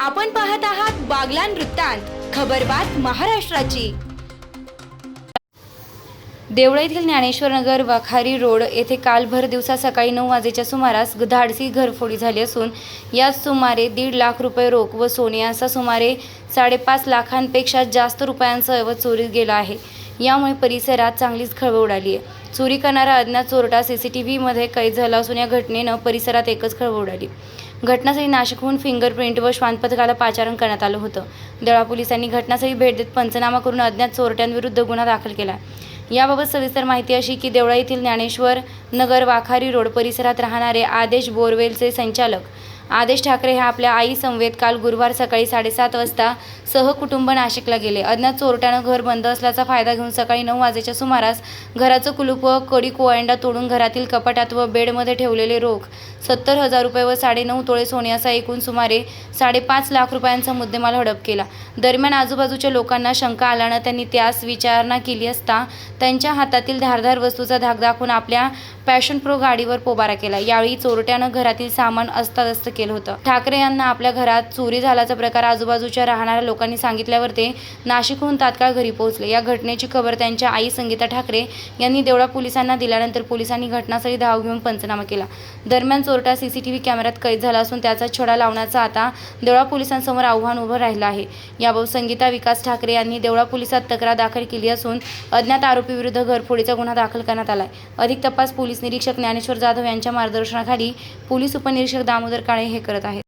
आपण पाहत आहात बागलान वृत्तांत खबरबात महाराष्ट्राची. देवळा येथील ज्ञानेश्वर नगर वाखारी रोड येथे काल भर दिवसा सकाळी नऊ वाजेच्या सुमारास धाडसी घरफोडी झाली असून यात सुमारे दीड लाख रुपये रोख व सोने असा सुमारे साडेपाच लाखांपेक्षा जास्त रुपयांचा ऐवज चोरीत गेला आहे. यामुळे परिसरात चांगलीच खळबळ उडाली आहे. चोरी करणारा अज्ञात चोरटा सी सी टी व्हीमध्ये कैद झाला असून या घटनेनं परिसरात एकच खळबळ उडाली. घटनास्थळी नाशिकहून फिंगरप्रिंट व श्वानपथकाला पाचारण करण्यात आलं होतं. दळा पोलिसांनी घटनास्थळी भेट देत पंचनामा करून अज्ञात चोरट्यांविरुद्ध गुन्हा दाखल केला. याबाबत सविस्तर माहिती अशी की देवळा येथील ज्ञानेश्वर नगर वाखारी रोड परिसरात राहणारे आदेश बोरवेलचे संचालक आदेश ठाकरे हे आपल्या आई समवेत काल गुरुवार सकाळी साडेसात वाजता सहकुटुंब नाशिकला गेले. अज्ञात चोरट्यानं घर बंद असल्याचा फायदा घेऊन सकाळी नऊ वाजेच्या सुमारास घराचं कुलूप व कडी कोयंडा तोडून घरातील कपाटात व बेडमध्ये ठेवलेले रोख. सत्तर हजार रुपये व साडेनऊ तोळे सोने असा एकूण सुमारे साडेपाच लाख रुपयांचा मुद्देमाल हडप केला. दरम्यान आजूबाजूच्या लोकांना शंका आल्यानं त्यांनी त्यास विचारणा केली असता त्यांच्या हातातील धारधार वस्तूचा धाक दाखवून आपल्या पॅशन प्रो गाडीवर पोबारा केला. यावेळी चोरट्यानं घरातील सामान अस्ताव्यस्त केलं होतं. ठाकरे यांना आपल्या घरात चोरी झाल्याचा प्रकार आजूबाजूच्या राहणाऱ्या लोकांनी सांगितल्यावर ते नाशिकहून तात्काळ घरी पोहोचले. या घटनेची खबर त्यांच्या आई संगीता ठाकरे यांनी देवळा पोलिसांना दिल्यानंतर पोलिसांनी घटनास्थळी धाव घेऊन पंचनामा केला. दरम्यान चोरटा सीसीटीव्ही कॅमेऱ्यात कैद झाला असून त्याचा छडा लावण्याचा आता देवळा पोलिसांसमोर आव्हान उभं राहिलं आहे. याबाबत संगीता विकास ठाकरे यांनी देवळा पोलिसात तक्रार दाखल केली असून अज्ञात आरोपीविरुद्ध घरफोडीचा गुन्हा दाखल करण्यात आलाय. अधिक तपास पोलीस निरीक्षक ज्ञानेश्वर जाधव यांच्या मार्गदर्शनाखाली पोलीस उपनिरीक्षक दामोदर काळे हे करत आहेत.